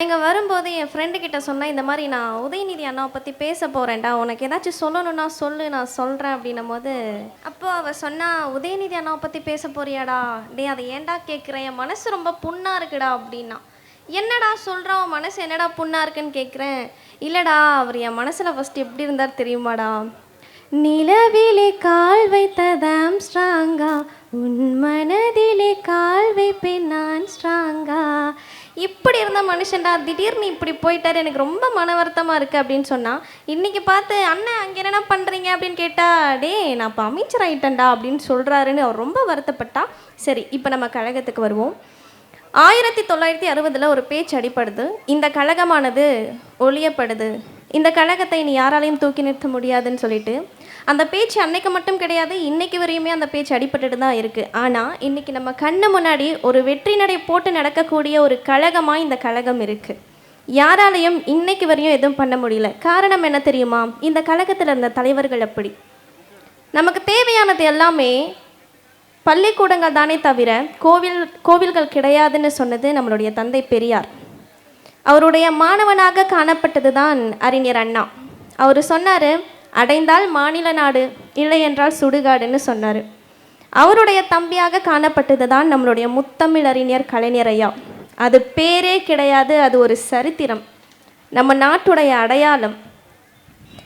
இங்கே வரும்போது என் ஃப்ரெண்டு கிட்ட சொன்னேன் இந்த மாதிரி நான் உதயநிதி அண்ணாவை பற்றி பேச போகிறேன்டா உனக்கு ஏதாச்சும் சொல்லணும்னா சொல்லு நான் சொல்கிறேன் அப்படின்னும் போது அப்போ அவள் சொன்னா உதயநிதி அண்ணாவை பற்றி பேச போறியாடா. டே அதை ஏன்டா கேட்குறேன் என் மனசு ரொம்ப புண்ணாக இருக்குடா. அப்படின்னா என்னடா சொல்கிறான் உன் மனசு என்னடா புண்ணாக இருக்குன்னு கேட்குறேன் இல்லைடா அவர் என் மனசில் ஃபஸ்ட்டு எப்படி இருந்தார் தெரியுமாடா? நிலவிலே கால் வைத்ததாம் ஸ்ட்ராங்கா உன் மனதிலே கால் வைப்பேன் நான் ஸ்ட்ராங்கா இப்படி இருந்த மனுஷன்டா திடீர்னு இப்படி போயிட்டார் எனக்கு ரொம்ப மன வருத்தமாக இருக்குது அப்படின்னு சொன்னால் இன்றைக்கி பார்த்து அண்ணன் அங்கே என்னென்ன பண்ணுறீங்க அப்படின்னு கேட்டால் டே நான் இப்போ அமைச்சர் ஆகிட்டேன்டா அப்படின்னு சொல்கிறாருன்னு அவர் ரொம்ப வருத்தப்பட்டா சரி இப்போ நம்ம கழகத்துக்கு வருவோம். ஆயிரத்தி தொள்ளாயிரத்தி அறுபதில் ஒரு பேச்சு அடிப்படுது இந்த கழகமானது ஒழியப்படுது இந்த கழகத்தை இனி யாராலையும் தூக்கி நிறுத்த முடியாதுன்னு சொல்லிட்டு அந்த பேச்சு அன்னைக்கு மட்டும் கிடையாது இன்னைக்கு வரையுமே அந்த பேச்சு அடிபட்டுட்டு தான் இருக்குது ஆனால் இன்னைக்கு நம்ம கண்ணு முன்னாடி ஒரு வெற்றி நடை போட்டு நடக்கக்கூடிய ஒரு கழகமாக இந்த கழகம் இருக்குது யாராலையும் இன்னைக்கு வரையும் எதுவும் பண்ண முடியல. காரணம் என்ன தெரியுமா? இந்த கழகத்தில் இருந்த தலைவர்கள் அப்படி. நமக்கு தேவையானது எல்லாமே பள்ளிக்கூடங்கள் தானே தவிர கோவில் கோவில்கள் கிடையாதுன்னு சொன்னது நம்மளுடைய தந்தை பெரியார். அவருடைய மாணவனாக காணப்பட்டது தான் அறிஞர் அண்ணா. அவர் சொன்னார் அடைந்தால் மாநில நாடு இல்லை என்றால் சுடுகாடுன்னு சொன்னார். அவருடைய தம்பியாக காணப்பட்டது தான் நம்மளுடைய முத்தமிழறிஞர் கலைஞர் ஐயா. அது பேரே கிடையாது அது ஒரு சரித்திரம். நம்ம நாட்டுடைய அடையாளம்.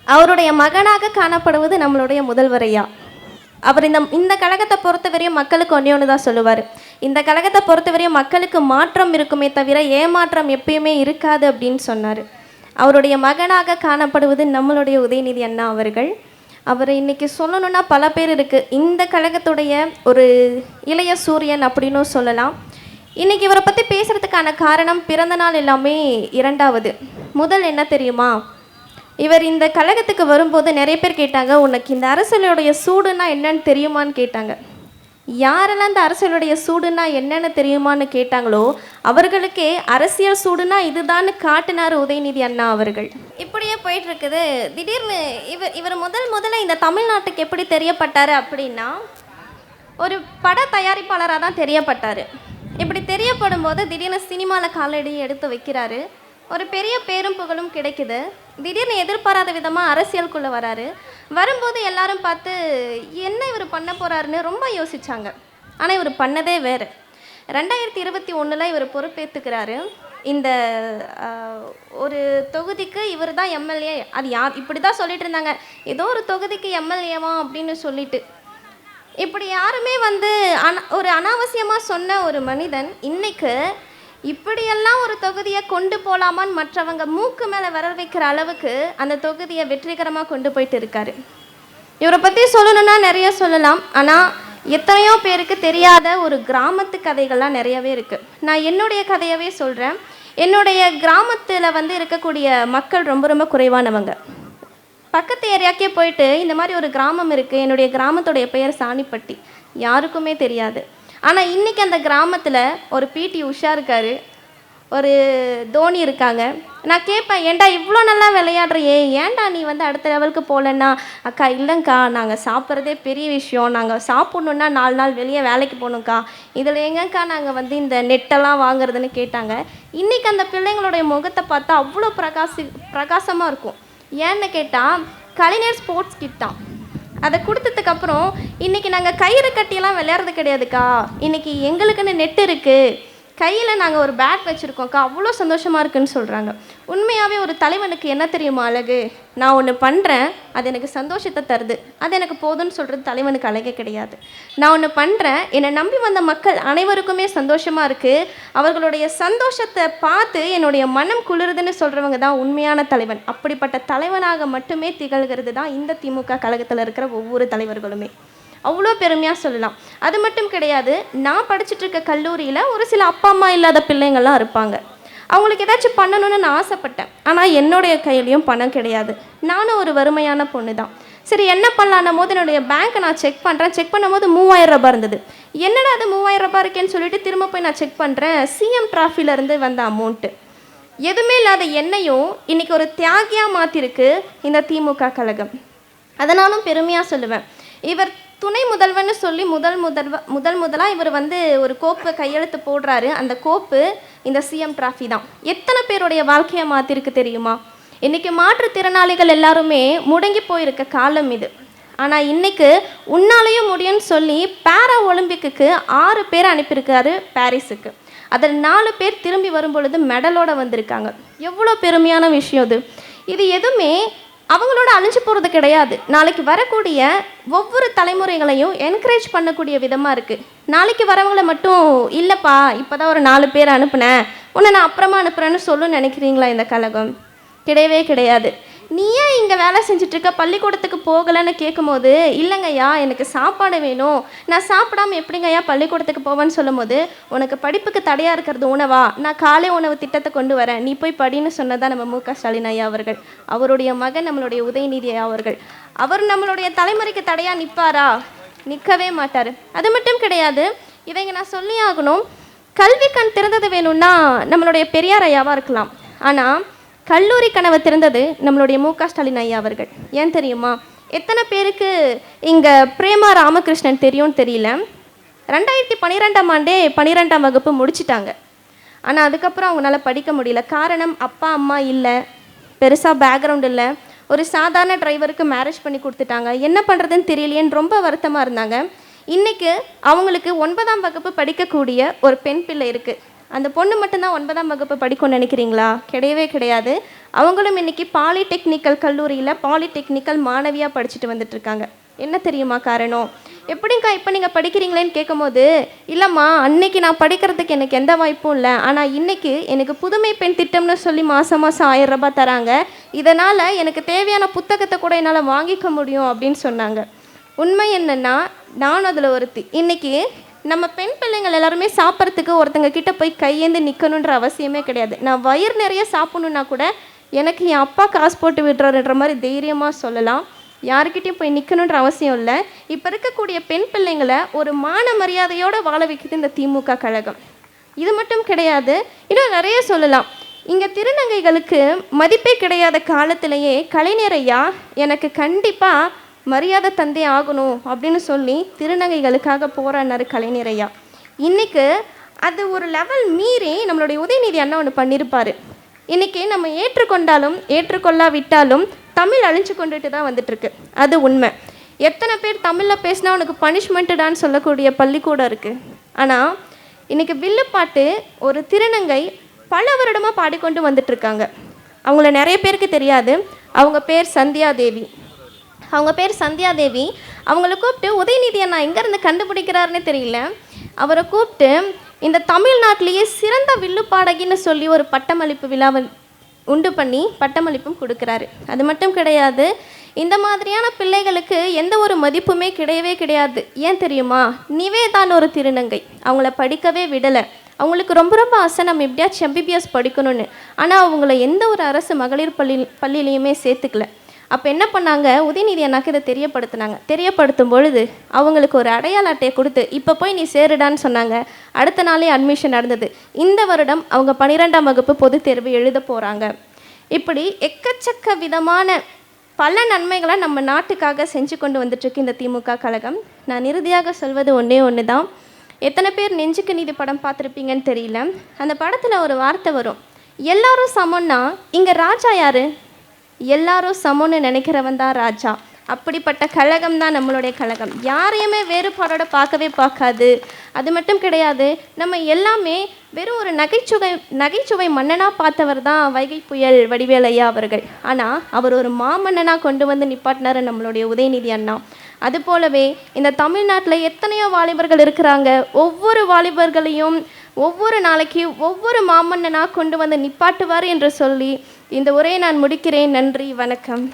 அவருடைய மகனாக காணப்படுவது நம்மளுடைய முதல்வர் ஐயா. அவர் இந்த இந்த கழகத்தை பொறுத்தவரையும் மக்களுக்கு ஒன்றே ஒன்று தான் சொல்லுவார். இந்த கழகத்தை பொறுத்தவரையும் மக்களுக்கு மாற்றம் இருக்குமே தவிர ஏமாற்றம் எப்பயுமே இருக்காது அப்படின்னு சொன்னார். அவருடைய மகனாக காணப்படுவது நம்மளுடைய உதயநிதி அண்ணா அவர்கள். அவர் இன்னைக்கு சொல்லணும்னா பல பேர் இருக்குது இந்த கழகத்துடைய ஒரு இளைய சூரியன் அப்படின்னும் சொல்லலாம். இன்னைக்கு இவரை பற்றி பேசுகிறதுக்கான காரணம் பிறந்த நாள் எல்லாமே இரண்டாவது. முதல் என்ன தெரியுமா? இவர் இந்த கழகத்துக்கு வரும்போது நிறைய பேர் கேட்டாங்க உனக்கு இந்த அரசியலுடைய சூடுனா என்னன்னு தெரியுமான்னு கேட்டாங்க. யாரெல்லாம் இந்த அரசியலுடைய சூடுனா என்னென்னு தெரியுமான்னு கேட்டாங்களோ அவர்களுக்கே அரசியல் சூடுனா இதுதான்னு காட்டினார் உதயநிதி அண்ணா அவர்கள். இப்படியே போயிட்டு இருக்குது திடீர்னு இவர் இவர் முதல் முதல்ல இந்த தமிழ்நாட்டுக்கு எப்படி தெரியப்பட்டார் அப்படின்னா ஒரு பட தயாரிப்பாளராக தான் தெரியப்பட்டார். இப்படி தெரியப்படும் போது திடீர்னு சினிமாவில் காலடி எடுத்து வைக்கிறாரு. ஒரு பெரிய பேரும் புகழும் கிடைக்குது. திடீர்னு எதிர்பாராத விதமாக அரசியலுக்குள்ளே வராரு. வரும்போது எல்லாரும் பார்த்து என்ன இவர் பண்ண போகிறாருன்னு ரொம்ப யோசிச்சாங்க. ஆனால் இவர் பண்ணதே வேறு. ரெண்டாயிரத்தி இருபத்தி ஒன்றில் இவர் பொறுப்பேற்றுக்கிறாரு இந்த ஒரு தொகுதிக்கு இவர் தான் எம்எல்ஏ. அது யார் இப்படி தான் சொல்லிட்டு இருந்தாங்க. ஏதோ ஒரு தொகுதிக்கு எம்எல்ஏவா அப்படின்னு சொல்லிட்டு. இப்படி யாருமே வந்து அன ஒரு அனாவசியமாக சொன்ன ஒரு மனிதன் இன்றைக்கு இப்படியெல்லாம் ஒரு தொகுதியை கொண்டு போகலாமான்னு மற்றவங்க மூக்கு மேலே வர வைக்கிற அளவுக்கு அந்த தொகுதியை வெற்றிகரமாக கொண்டு போயிட்டு இருக்காரு. இவரை பற்றி சொல்லணும்னா நிறைய சொல்லலாம். ஆனால் எத்தனையோ பேருக்கு தெரியாத ஒரு கிராமத்து கதைகள்லாம் நிறையவே இருக்குது நான் என்னுடைய கதையவே சொல்கிறேன் என்னுடைய கிராமத்தில் வந்து இருக்கக்கூடிய மக்கள் ரொம்ப ரொம்ப குறைவானவங்க. பக்கத்து ஏரியாக்கே போயிட்டு இந்த மாதிரி ஒரு கிராமம் இருக்குது என்னுடைய கிராமத்துடைய பெயர் சாணிப்பட்டி. யாருக்குமே தெரியாது. ஆனால் இன்றைக்கி அந்த கிராமத்தில் ஒரு பிடி உஷா இருக்கார். ஒரு தோனி இருக்காங்க. நான் கேட்பேன் ஏன்டா இவ்வளோ நல்லா விளையாடுறியே? ஏன்டா நீ வந்து அடுத்த லெவலுக்கு போகலன்னா அக்கா இல்லைங்க்கா நாங்கள் சாப்பிட்றதே பெரிய விஷயம். நாங்கள் சாப்பிட்ணுன்னா நாலு நாள் வெளியே வேலைக்கு போகணுங்க்கா இதில் எங்கக்கா நாங்கள் வந்து இந்த நெட்டெல்லாம் வாங்குறதுன்னு கேட்டாங்க. இன்றைக்கி அந்த பிள்ளைங்களுடைய முகத்தை பார்த்தா அவ்வளோ பிரகாசி பிரகாசமாக இருக்கும். ஏன்னு கேட்டால் கலைஞர் ஸ்போர்ட்ஸ் கிட் தான். அதை கொடுத்ததுக்கப்புறம் இன்றைக்கி நாங்கள் கயிறு கட்டியெல்லாம் விளையாடுறது கிடையாதுக்கா. இன்றைக்கி எங்களுக்குன்னு நெட் இருக்குது கையில் நாங்கள் ஒரு பேட் வச்சுருக்கோம்க்கா அவ்வளோ சந்தோஷமாக இருக்குன்னு சொல்கிறாங்க உண்மையாகவே ஒரு தலைவனுக்கு என்ன தெரியுமா அழகு? நான் ஒன்று பண்ணுறேன் அது எனக்கு சந்தோஷத்தை தருது. அது எனக்கு போதும்னு சொல்கிறது தலைவனுக்கு அழகே கிடையாது. நான் ஒன்று பண்ணுறேன் என்னை நம்பி வந்த மக்கள் அனைவருக்குமே சந்தோஷமாக இருக்குது அவர்களுடைய சந்தோஷத்தை பார்த்து என்னுடைய மனம் குளிருதுன்னு சொல்கிறவங்க தான் உண்மையான தலைவன். அப்படிப்பட்ட தலைவனாக மட்டுமே திகழ்கிறது தான் இந்த திமுக கழகத்தில் இருக்கிற ஒவ்வொரு தலைவர்களுமே. அவ்வளோ பெருமையாக சொல்லலாம். அது மட்டும் கிடையாது நான் படிச்சுட்டு இருக்க கல்லூரியில் ஒரு சில அப்பா அம்மா இல்லாத பிள்ளைங்கள்லாம் இருப்பாங்க. அவங்களுக்கு ஏதாச்சும் பண்ணணும்னு நான் ஆசைப்பட்டேன். ஆனால் என்னுடைய கையிலையும் பணம் கிடையாது. நானும் ஒரு வறுமையான பொண்ணு தான் சரி என்ன பண்ணலான்னும் போது என்னுடைய பேங்க்கை நான் செக் பண்ணுறேன் செக் பண்ணும்போது மூவாயிரம் ரூபாய் இருந்தது. என்னடா அது மூவாயிரம் ரூபாய் இருக்கேன்னு சொல்லிட்டு திரும்ப போய் நான் செக் பண்ணுறேன் சிஎம் இருந்து வந்த அமௌண்ட்டு எதுவுமே இல்லாத என்னையும் இன்னைக்கு ஒரு தியாகியாக மாற்றிருக்கு இந்த திமுக கழகம். அதனாலும் பெருமையாக சொல்லுவேன். இவர் துணை முதல்வன்னு சொல்லி முதல் முதல்வ முதல் முதலாக இவர் வந்து ஒரு கோப்பை கையெழுத்து போடுறாரு. அந்த கோப்பு இந்த சிஎம் டிராஃபி தான். எத்தனை பேருடைய வாழ்க்கையை மாற்றிருக்கு தெரியுமா? இன்றைக்கி மாற்றுத்திறனாளிகள் எல்லாருமே முடங்கி போயிருக்க காலம் இது. ஆனால் இன்னைக்கு உன்னாலேயும் முடியும்னு சொல்லி பேரா ஒலிம்பிக்குக்கு ஆறு பேர் அனுப்பியிருக்காரு பாரிஸுக்கு. அதில் நாலு பேர் திரும்பி வரும் பொழுது மெடலோட வந்திருக்காங்க. எவ்வளோ பெருமையான விஷயம் இது. இது எதுவுமே அவங்களோட அழிஞ்சு போகிறது கிடையாது. நாளைக்கு வரக்கூடிய ஒவ்வொரு தலைமுறைகளையும் என்கரேஜ் பண்ணக்கூடிய விதமாக இருக்குது நாளைக்கு வரவங்களை மட்டும் இல்லைப்பா இப்போ தான் ஒரு நாலு பேர் அனுப்புனேன். உன்னை நான் அப்புறமா அனுப்புகிறேன்னு சொல்லுன்னு நினைக்கிறீங்களா இந்த கழகம்? கிடையவே கிடையாது. நீ ஏன் இங்கே வேலை செஞ்சுட்டு பள்ளிக்கூடத்துக்கு போகலைன்னு கேட்கும்போது இல்லைங்கய்யா எனக்கு சாப்பாடு வேணும். நான் சாப்பிடாம எப்படிங்கய்யா பள்ளிக்கூடத்துக்கு போவேன்னு சொல்லும்போது உனக்கு படிப்புக்கு தடையாக இருக்கிறது உணவா? நான் காலை உணவு திட்டத்தை கொண்டு வரேன். நீ போய் படின்னு சொன்னதான் நம்ம மு க ஸ்டாலின் ஐயா அவர்கள். அவருடைய மகன் நம்மளுடைய உதயநிதி ஐயா அவர்கள். அவர் நம்மளுடைய தலைமுறைக்கு தடையாக நிற்பாரா நிற்கவே மாட்டார். அது மட்டும் கிடையாது. இவங்க நான் சொல்லி ஆகணும். கல்வி கண் திறந்தது வேணும்னா நம்மளுடைய பெரியார் ஐயாவாக இருக்கலாம். ஆனால் கல்லூரி கனவு திறந்தது நம்மளுடைய மு க ஸ்டாலின் ஐயா அவர்கள். ஏன் தெரியுமா? எத்தனை பேருக்கு இங்கே பிரேமா ராமகிருஷ்ணன் தெரியும்னு தெரியல. ரெண்டாயிரத்தி பன்னிரெண்டாம் ஆண்டே பன்னிரெண்டாம் வகுப்பு முடிச்சிட்டாங்க. ஆனால் அதுக்கப்புறம் அவங்களால படிக்க முடியல. காரணம் அப்பா அம்மா இல்லை. பெருசாக பேக்ரவுண்ட் இல்லை. ஒரு சாதாரண டிரைவருக்கு மேரேஜ் பண்ணி கொடுத்துட்டாங்க. என்ன பண்ணுறதுன்னு தெரியலையேன்னு ரொம்ப வருத்தமாக இருந்தாங்க. இன்றைக்கு அவங்களுக்கு ஒன்பதாம் வகுப்பு படிக்கக்கூடிய ஒரு பெண் பிள்ளை இருக்குது அந்த பொண்ணு மட்டும்தான் ஒன்பதாம் வகுப்பு படிக்கும்னு நினைக்கிறீங்களா? கிடையவே கிடையாது. அவங்களும் இன்னைக்கு பாலிடெக்னிக்கல் கல்லூரியில் பாலிடெக்னிக்கல் மாணவியாக படிச்சுட்டு வந்துட்டுருக்காங்க என்ன தெரியுமா காரணம்? எப்படிங்க்கா இப்போ நீங்கள் படிக்கிறீங்களேன்னு கேட்கும்போது இல்லைம்மா அன்னைக்கு நான் படிக்கிறதுக்கு எனக்கு எந்த வாய்ப்பும் இல்லை. ஆனால் இன்னைக்கு எனக்கு புதுமை பெண் திட்டம்னு சொல்லி மாதம் மாதம் ஆயிரம் ரூபாய் தராங்க. இதனால் எனக்கு தேவையான புத்தகத்தை கூட என்னால் வாங்கிக்க முடியும் அப்படின்னு சொன்னாங்க. உண்மை என்னென்னா நான் அதில் ஒருத்தி. இன்னைக்கு நம்ம பெண் பிள்ளைங்கள் எல்லாருமே சாப்பிட்றதுக்கு ஒருத்தங்க கிட்ட போய் கையேந்து நிற்கணுன்ற அவசியமே கிடையாது. நான் வயிறு நிறைய சாப்பிடணுன்னா கூட எனக்கு என் அப்பா காசு போட்டு விடுறாருன்ற மாதிரி தைரியமாக சொல்லலாம். யாருக்கிட்டையும் போய் நிற்கணுன்ற அவசியம் இல்லை. இப்போ இருக்கக்கூடிய பெண் பிள்ளைங்களை ஒரு மான மரியாதையோடு வாழ வைக்குது இந்த திமுக கழகம். இது மட்டும் கிடையாது. இன்னும் நிறைய சொல்லலாம். இங்கே திருநங்கைகளுக்கு மதிப்பே கிடையாத காலத்திலேயே கலைஞர் ஐயா எனக்கு கண்டிப்பாக மரியாதை தந்தை ஆகணும் அப்படின்னு சொல்லி திருநங்கைகளுக்காக போராடினார் கலைஞர் ஐயா. அது ஒரு லெவல் மீறி நம்மளுடைய உதயநிதி அண்ணா ஒன்று பண்ணியிருப்பார் இன்றைக்கி நம்ம ஏற்றுக்கொண்டாலும் ஏற்றுக்கொள்ளாவிட்டாலும் தமிழ் அழிஞ்சு கொண்டுட்டு தான் வந்துட்டுருக்கு. அது உண்மை. எத்தனை பேர் தமிழில் பேசினா உனக்கு பனிஷ்மெண்ட்டுடான்னு சொல்லக்கூடிய பள்ளிக்கூடம் இருக்குது ஆனால் இன்றைக்கி வில்லுப்பாட்டு ஒரு திருநங்கை பல வருடமாக பாடிக்கொண்டு வந்துட்டுருக்காங்க. அவங்கள நிறைய பேருக்கு தெரியாது. அவங்க பேர் சந்தியா தேவி அவங்க பேர் சந்தியா தேவி அவங்கள கூப்பிட்டு உதயநிதி அண்ணா எங்கேருந்து கண்டுபிடிக்கிறாருன்னு தெரியல. அவரை கூப்பிட்டு இந்த தமிழ்நாட்டிலேயே சிறந்த வில்லு பாடகின்னு சொல்லி ஒரு பட்டமளிப்பு விழாவை உண்டு பண்ணி பட்டமளிப்பும் கொடுக்குறாரு. அது மட்டும் கிடையாது இந்த மாதிரியான பிள்ளைகளுக்கு எந்த ஒரு மதிப்புமே கிடையவே கிடையாது. ஏன் தெரியுமா? நிவேதான் ஒரு திருநங்கை. அவங்கள படிக்கவே விடலை. அவங்களுக்கு ரொம்ப ரொம்ப ஆசை நம்ம எப்படியாச்சும் எம்பிபிஎஸ் படிக்கணும்னு. ஆனால் அவங்கள எந்த ஒரு அரசு மகளிர் பள்ளி பள்ளியிலையுமே சேர்த்துக்கல. அப்போ என்ன பண்ணாங்க? உதயநிதி அண்ணாக்கு இதை தெரியப்படுத்தினாங்க. தெரியப்படுத்தும் பொழுது அவங்களுக்கு ஒரு அடையாள அட்டையை கொடுத்து இப்போ போய் நீ சேருடான்னு சொன்னாங்க. அடுத்த நாளே அட்மிஷன் நடந்தது. இந்த வருடம் அவங்க பன்னிரெண்டாம் வகுப்பு பொதுத் தேர்வு எழுத போகிறாங்க இப்படி எக்கச்சக்க விதமான பல நன்மைகளை நம்ம நாட்டுக்காக செஞ்சு கொண்டு வந்துட்டுருக்கு இந்த திமுக கழகம். நான் இறுதியாக சொல்வது ஒன்றே ஒன்று தான் எத்தனை பேர் நெஞ்சுக்கு நீதி படம் பார்த்துருப்பீங்கன்னு தெரியல. அந்த படத்தில் ஒரு வார்த்தை வரும். எல்லாரும் சமம்னா இங்கே ராஜா யாரு? எல்லாரும் சமம்னு நினைக்கிறவன் தான் ராஜா. அப்படிப்பட்ட கழகம் தான் நம்மளுடைய கழகம். யாரையுமே வேறுபாடோட பார்க்கவே பார்க்காது. அது மட்டும் கிடையாது நம்ம எல்லாமே வெறும் ஒரு நகைச்சுவை நகைச்சுவை மன்னனாக பார்த்தவர் தான் வைகை புயல் வடிவேலையா அவர்கள். ஆனால் அவர் ஒரு மாமன்னனாக கொண்டு வந்து நிப்பாட்டினார் நம்மளுடைய உதயநிதி அண்ணா. அது போலவே இந்த தமிழ்நாட்டில் எத்தனையோ வாலிபர்கள் இருக்கிறாங்க. ஒவ்வொரு வாலிபர்களையும் ஒவ்வொரு நாளைக்கு ஒவ்வொரு மாமன்னனாக கொண்டு வந்து நிப்பாட்டுவார் என்று சொல்லி இந்த உரையை நான் முடிக்கிறேன். நன்றி வணக்கம்.